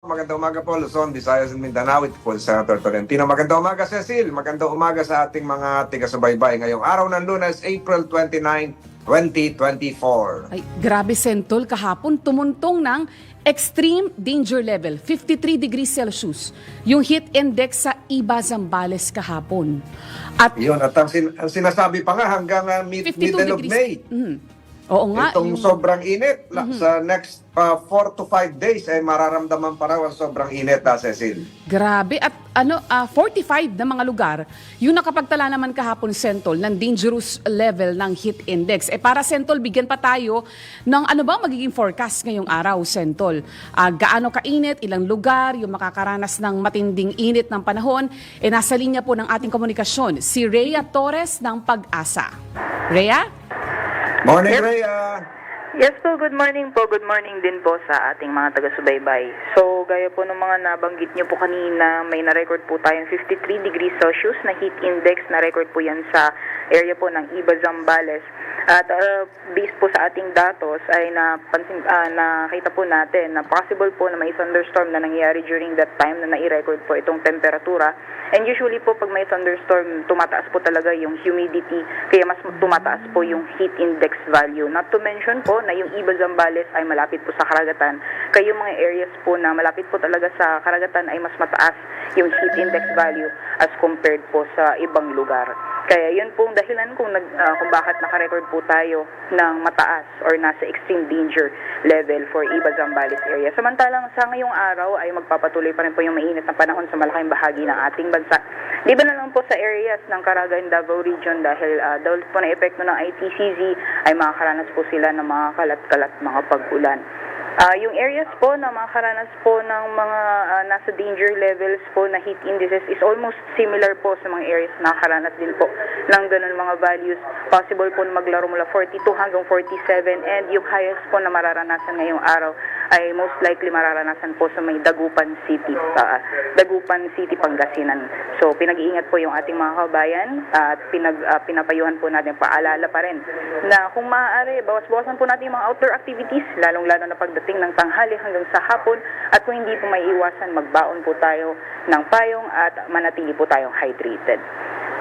Magandang umaga po, Luzon, Visayas, and Mindanao. Ito po Senator Tolentino. Magandang umaga, Cecil. Magandang umaga sa ating mga tiga-subaybay ngayong araw ng lunes, April 29, 2024. Ay, grabe Sentol, kahapon tumuntong ng extreme danger level, 53 degrees Celsius, yung heat index sa Iba Zambales kahapon. At Yun, at ang, sin- ang sinasabi pa nga hanggang uh, mid- 52 middle of degrees. May. Mhm. Oo nga. Itong yung- sobrang init, la- sa next 4 to 5 days, ay mararamdaman pa raw ang sobrang init, ha, Cecil. Grabe. At ano, ah, 45 na mga lugar, yung nakapagtala naman kahapon, Sentol, ng dangerous level ng heat index. Eh para, Sentol, bigyan pa tayo ng ano ba magiging forecast ngayong araw, Sentol. Ah, gaano kainit, ilang lugar, yung makakaranas ng matinding init ng panahon. Eh nasa linya po ng ating komunikasyon, si Rhea Torres ng Pag-asa. Rhea? Morning, Yep. Rhea. Yes po, good morning po. Good morning din po sa ating mga taga-subaybay. So, gaya po ng mga nabanggit niyo po kanina, may na-record po tayong 53 degrees Celsius na heat index. Na-record po yan sa area po ng Iba Zambales. At uh, based po sa ating datos ay napansin, ah, nakita po natin na possible po na may thunderstorm na nangyayari during that time na nai-record po itong temperatura. And usually po pag may thunderstorm, tumataas po talaga yung humidity, kaya mas tumataas po yung heat index value. Not to mention po na yung Iba Zambales ay malapit po sa karagatan. Kaya yung mga areas po na malapit po talaga sa karagatan ay mas mataas yung heat index value as compared po sa ibang lugar. Kaya yun pong dahilan kung, nag, ah, kung bakit nakarecord po tayo ng mataas or nasa extreme danger level for Iba Zambales area. Samantalang sa ngayong araw ay magpapatuloy pa rin po yung mainit na panahon sa malaking bahagi ng ating bansa. Liban na lang po sa areas ng Caraga and Davao region dahil uh, dahil po na epekto ng ITCZ ay makakaranas po sila ng mga kalat-kalat mga pag-ulan. Ah, yung areas po na makakaranas po ng mga ah, nasa danger levels po na heat indices is almost similar po sa mga areas na nakakaranas din po ng ganun mga values. Possible po na maglaro mula 42 hanggang 47 and yung highest po na mararanasan ngayong araw ay most likely mararanasan po sa may Dagupan City, ah, Dagupan City, Pangasinan. So pinag-iingat po yung ating mga kabayan at pinag, ah, pinapayuhan po natin, paalala pa rin na kung maaari, bawas-bawasan po natin yung mga outdoor activities, lalong-lalo na pagdating ng tanghali hanggang sa hapon at kung hindi po may iwasan, magbaon po tayo ng payong at manatili po tayong hydrated.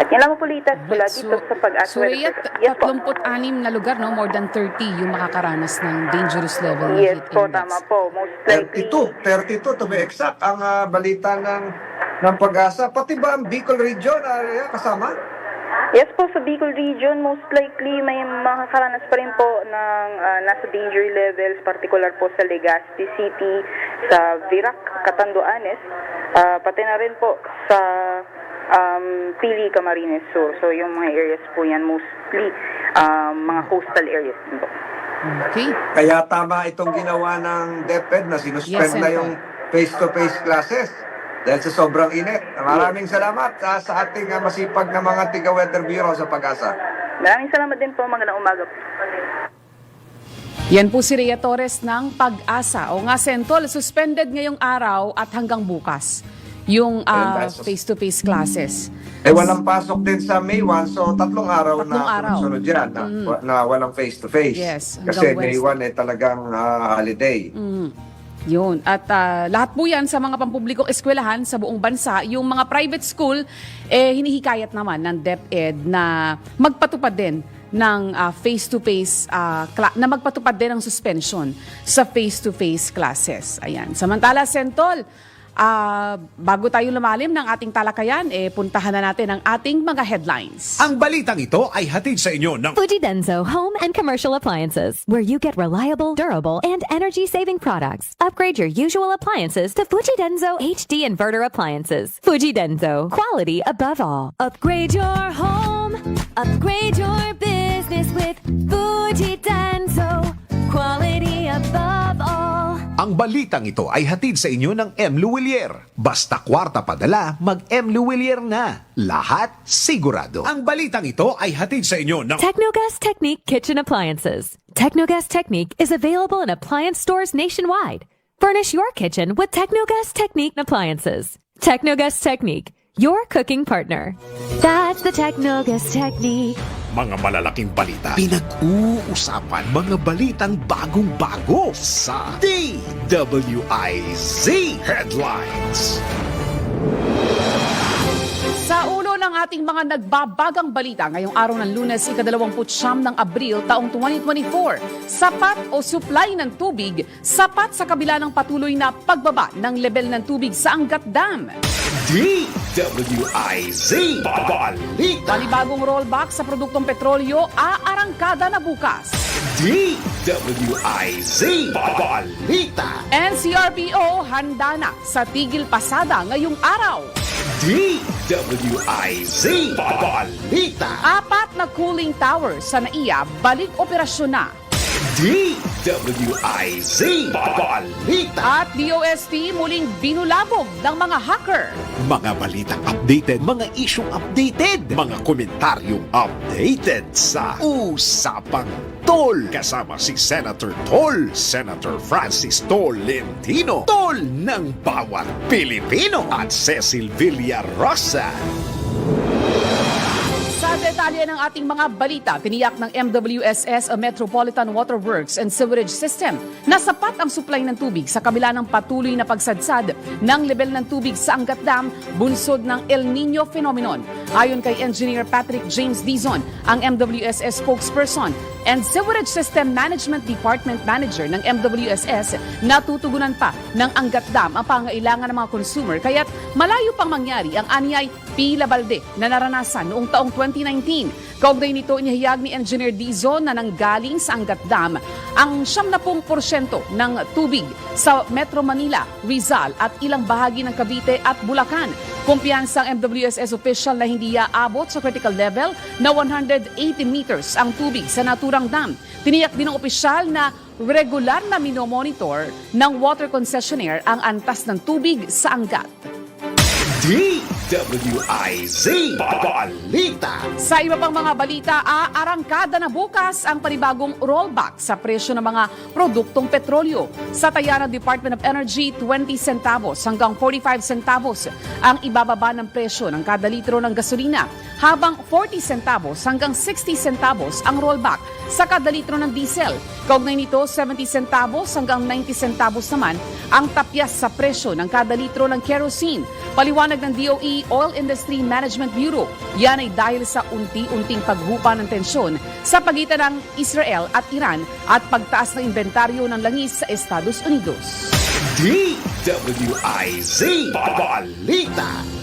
At yan lang po latest mula dito sa pag-asa. so Yes po. 36 na lugar, no? more than 30 yung makakaranas ng dangerous level ng Yes heat po, index. tama po. Most likely. 32, 32 to be exact ang ah, balita ng ng pag-asa. Pati ba ang Bicol region Rhea, kasama? Yes po, sa Bicol region, most likely may makakaranas pa rin po ng ah, nasa danger levels, particular po sa Legazpi City, sa Virac, Catanduanes, ah, pati na rin po sa um, Pili, Camarines Sur. So yung mga areas po yan mostly um, mga coastal areas din po. Okay. Kaya tama itong ginawa ng DepEd na sinuspend Yes, na Senator. yung face-to-face classes dahil sa sobrang init. Maraming salamat ah, sa ating ah, masipag na mga tiga-weather bureau sa pag-asa. Maraming salamat din po, magandang umaga po. Yan po si Rhea Torres ng Pag-asa. O nga, Sentol, suspended ngayong araw at hanggang bukas yung sus- face-to-face classes. Eh, walang pasok din sa May 1, so tatlong araw Tatlong na araw. Mm. sunod yan na, na walang face-to-face. Yes, Kasi hanggang May Wednesday. 1 ay talagang ah, holiday. Mm. Yun. At ah, lahat po yan sa mga pampublikong eskwelahan sa buong bansa. Yung mga private school, eh, hinihikayat naman ng DepEd na magpatupad din ng ah, face-to-face, ah, cla- na magpatupad din ng suspension sa face-to-face classes. Ayan. Samantala, Sentol, ah, bago tayo lumalim ng ating talakayan, eh, puntahan na natin ang ating mga headlines. Ang balitang ito ay hatid sa inyo ng Fujidenzo Home and Commercial Appliances, where you get reliable, durable, and energy-saving products. Upgrade your usual appliances to Fujidenzo HD Inverter Appliances. Fujidenzo, quality above all. Upgrade your home, upgrade your business with Fujidenzo, Ang balitang ito ay hatid sa inyo ng M. Luwilier. Basta kwarta padala, mag M. Luwilier na. Lahat sigurado. Ang balitang ito ay hatid sa inyo ng Technogas Technique Kitchen Appliances. Technogas Technique is available in appliance stores nationwide. Furnish your kitchen with Technogas Technique appliances. Technogas Technique, your cooking partner. That's the Technogas Technique, mga malalaking balita. Pinag-uusapan mga balitang bagong-bago sa DWIZ Headlines. Sa ulo ng ating mga nagbabagang balita ngayong araw ng lunes, ikadalawamput siyam ng Abril taong 2024, sapat o supply ng tubig, sapat sa kabila ng patuloy na pagbaba ng level ng tubig sa Angat Dam. DWIZ Balita. Palibagong rollback sa produktong petrolyo, aarangkada na bukas. DWIZ Balita. NCRPO handa na sa tigil pasada ngayong araw. DWIZ Balita. Apat na cooling tower sa NAIA balik operasyon na. DWIZ Balita. At DOST muling binulabog ng mga hacker. Mga balitang updated, mga isyong updated, mga komentaryong updated sa Usapang Tol. Kasama si Senator Tol, Senator Francis Tolentino, Tol ng bawat Pilipino at Cecil Villarosa. Detalye ng ating mga balita, tiniyak ng MWSS o Metropolitan Water Works and Sewerage System na sapat ang supply ng tubig sa kabila ng patuloy na pagsadsad ng level ng tubig sa Angat Dam bunsod ng El Nino phenomenon. Ayon kay Engineer Patrick James Dizon, ang MWSS spokesperson and Sewerage System Management Department Manager ng MWSS, natutugunan pa ng Angat Dam ang pangailangan ng mga consumer kaya't malayo pang mangyari ang anyay pila balde na naranasan noong taong 2019. Kaugnay nito, inihayag ni Engineer Dizon na nanggaling sa Angat Dam ang 70% ng tubig sa Metro Manila, Rizal at ilang bahagi ng Cavite at Bulacan. Kumpiyansa ang MWSS official na hindi aabot sa critical level na 180 meters ang tubig sa naturang dam. Tiniyak din ng opisyal na regular na minomonitor ng water concessionaire ang antas ng tubig sa Angat. DWIZ Balita. Sa iba pang mga balita, aarangkada na bukas ang panibagong rollback sa presyo ng mga produktong petrolyo. Sa taya ng Department of Energy, 20 centavos hanggang 45 centavos ang ibababa ng presyo ng kada litro ng gasolina, habang 40 centavos hanggang 60 centavos ang rollback sa kada litro ng diesel. Kaugnay nito, 70 centavos hanggang 90 centavos naman ang tapyas sa presyo ng kada litro ng kerosene. Paliwanag ng DOE Oil Industry Management Bureau, yan ay dahil sa unti-unting paghupa ng tensyon sa pagitan ng Israel at Iran at pagtaas ng inventaryo ng langis sa Estados Unidos. DWIZ Balita.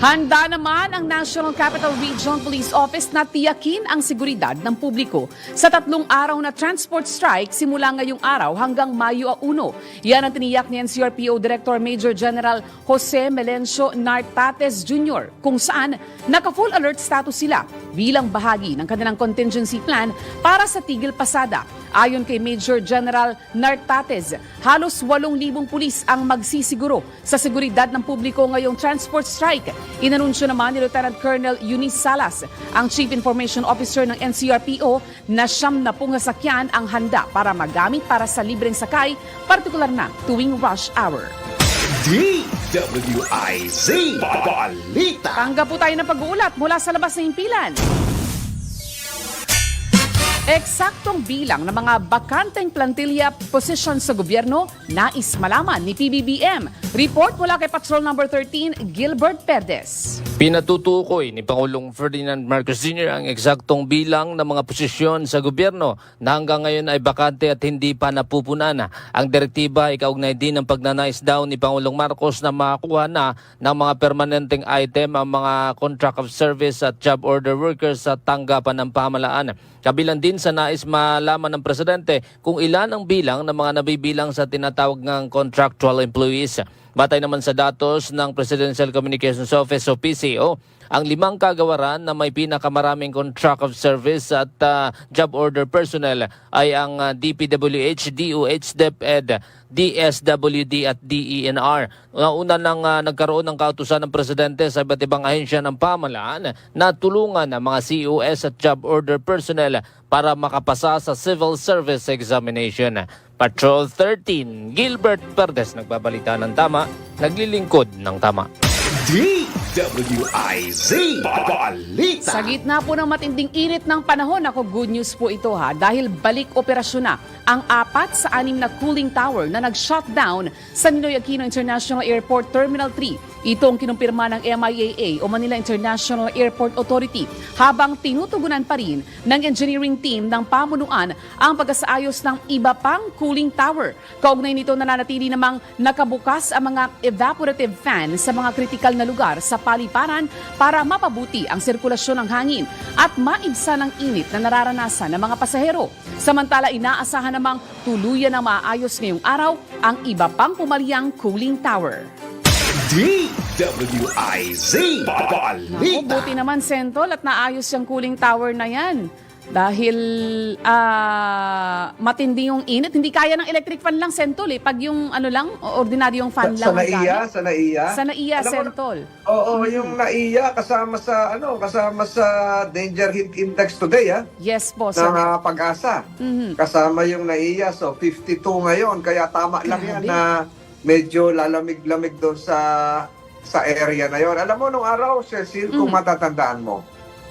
Handa naman ang National Capital Region Police Office na tiyakin ang seguridad ng publiko sa tatlong araw na transport strike simula ngayong araw hanggang Mayo 1. Yan ang tiniyak ni NCRPO Director Major General Jose Melencio Nartates Jr. kung saan naka-full alert status sila bilang bahagi ng kanilang contingency plan para sa tigil pasada. Ayon kay Major General Nartates, halos 8,000 pulis ang magsisiguro sa seguridad ng publiko ngayong transport strike. Inanunsyo naman ni Lieutenant Colonel Eunice Salas, ang Chief Information Officer ng NCRPO, na siyam na pungasakyan ang handa para magamit para sa libreng sakay, partikular na tuwing rush hour. DWIZ Balita. Tanggap po tayo ng pag-uulat mula sa labas ng impilan. Eksaktong bilang ng mga bakanteng plantilla position sa gobyerno, nais malaman ni PBBM. Report mula kay Patrol Number 13, Gilbert Perez. Pinatutukoy ni Pangulong Ferdinand Marcos Jr. ang eksaktong bilang ng mga posisyon sa gobyerno na hanggang ngayon ay bakante at hindi pa napupunan. Ang direktiba ay kaugnay din ng pagnanais daw ni Pangulong Marcos na makakuha na ng mga permanenteng item ang mga contract of service at job order workers sa tanggapan ng pamalaan. Kabilang din sa nais malaman ng Presidente kung ilan ang bilang ng mga nabibilang sa tinatawag ng contractual employees. Batay naman sa datos ng Presidential Communications Office o PCO, ang limang kagawaran na may pinakamaraming contract of service at ah, job order personnel ay ang ah, DPWH, DOH, DepEd, DSWD at DENR. Una nang ah, nagkaroon ng kautusan ng Presidente sa iba't ibang ahensya ng pamalaan na tulungan ang mga COS at job order personnel para makapasa sa Civil Service Examination. Patrol 13, Gilbert Perdes nagbabalita ng tama, naglilingkod ng tama. DWIZ Balita Sa gitna po ng matinding init ng panahon, ako good news po ito ha, dahil balik operasyon na ang apat sa anim na cooling tower na nag-shutdown sa Ninoy Aquino International Airport Terminal 3. Ito ang kinumpirma ng MIAA o Manila International Airport Authority habang tinutugunan pa rin ng engineering team ng pamunuan ang pagkasaayos ng iba pang cooling tower. Kaugnay nito nananatili namang nakabukas ang mga evaporative fan sa mga kritikal na lugar sa paliparan para mapabuti ang sirkulasyon ng hangin at maibsan ang init na nararanasan ng mga pasahero. Samantala inaasahan namang tuluyan na maayos ngayong araw ang iba pang pumaliyang cooling tower. DWIZ Naku, Balita buti naman Sentol at naayos yung cooling tower na yan. Dahil ah, matindi yung init. Hindi kaya ng electric fan lang Sentol eh. Pag yung ano lang, ordinaryong fan Sa, lang sa naiya, sa naiya. Sa naiya, Alam na- Sentol. Oo, yung naiya kasama sa ano, kasama sa danger heat index today ah. Yes po. ng Sen- ah, pag-asa. Mhm. Kasama yung naiya. So, 52 ngayon. Kaya tama lang yan Grabe. na medyo lalamig-lamig doon sa sa area na yon. Alam mo, nung araw, Cecil, kung Mhm. matatandaan mo,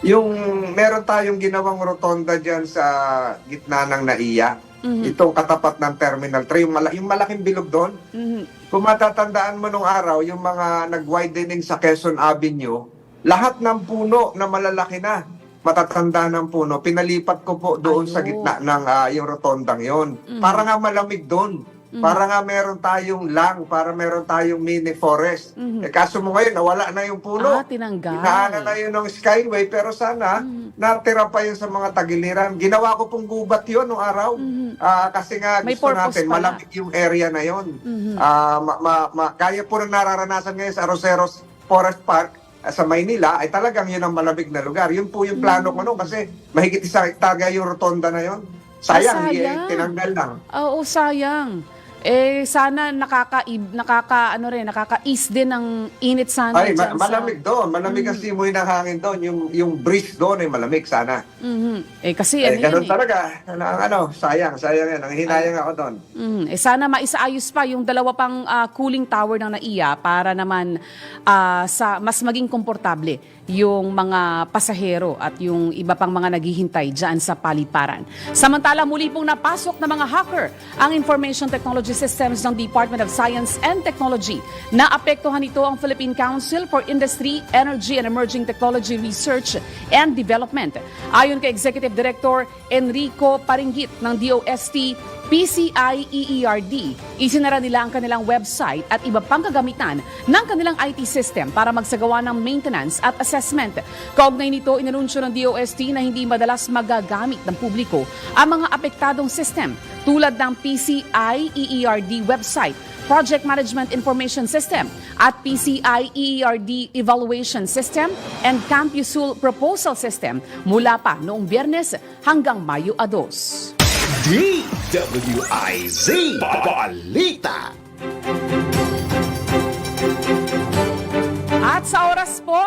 yung meron tayong ginawang rotonda dyan sa gitna ng naiya. Mhm. Itong katapat ng Terminal 3, yung, mala- yung malaking bilog doon. Mhm. Kung matatandaan mo nung araw, yung mga nag-widening sa Quezon Avenue, lahat ng puno na malalaki na, matatanda ng puno, pinalipat ko po doon sa Ayun. gitna ng ah, yung rotondang yon. Para nga malamig doon. Para nga meron tayong lang, para meron tayong mini forest. Eh kaso mo ngayon, nawala na yung puno. Ah, tinanggal. Inaanan na yun ng Skyway, pero sana natira pa yun sa mga tagiliran. Ginawa ko pong gubat yun nung araw. Ah, kasi nga May gusto natin, pala. malamig yung area na yun. Ah, ma- ma- ma- kaya po na nararanasan ngayon sa Roseros Forest Park ah, sa Maynila ay talagang yun ang malamig na lugar. Yun po yung plano ko noon kasi mahigit isang hektarya yung rotonda na yun. Sayang, Ah, eh, sayang. tinanggal lang. Oo, sayang. Eh, sana nakaka, nakaka, ano rin, nakaka-ease din ng init sana. Ay, dyan ma- sa- malamig doon. Malamig ang simoy ng hangin doon. Yung, yung breeze doon ay malamig sana. Mhm. Eh, kasi Eh, ano ganun yun eh. talaga. Ano, ang ano, sayang, sayang yan. Ang hinayang ako doon. Mm, eh sana maisaayos pa yung dalawa pang ah, cooling tower ng NAIA para naman ah, sa mas maging komportable yung mga pasahero at yung iba pang mga naghihintay dyan sa paliparan. Samantala muli pong napasok na mga hacker ang information technology systems ng Department of Science and Technology. Naapektuhan ito ang Philippine Council for Industry, Energy and Emerging Technology Research and Development. Ayon kay Executive Director Enrico Paringgit ng DOST, PCI EERD, isinara nila ang kanilang website at iba pang kagamitan ng kanilang IT system para magsagawa ng maintenance at assessment. Kaugnay nito, inanunsyo ng DOST na hindi madalas magagamit ng publiko ang mga apektadong system tulad ng PCI EERD website, Project Management Information System at PCI EERD Evaluation System and CampuSul Proposal System mula pa noong biyernes hanggang Mayo 2. DWIZ Balita At sa oras po,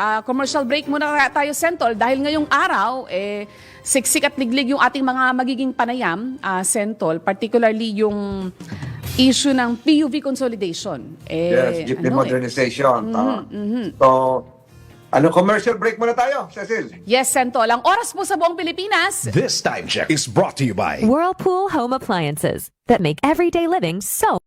ah, commercial break muna tayo, Sentol, dahil ngayong araw, eh, siksik at liglig yung ating mga magiging panayam, ah, Sentol, particularly yung issue ng PUV consolidation. Eh, Yes, ano, eh, modernization. Tama. So, ano, commercial break muna tayo, Cecil. Yes, Sentol. Ang oras po sa buong Pilipinas, This time check is brought to you by Whirlpool Home Appliances that make everyday living so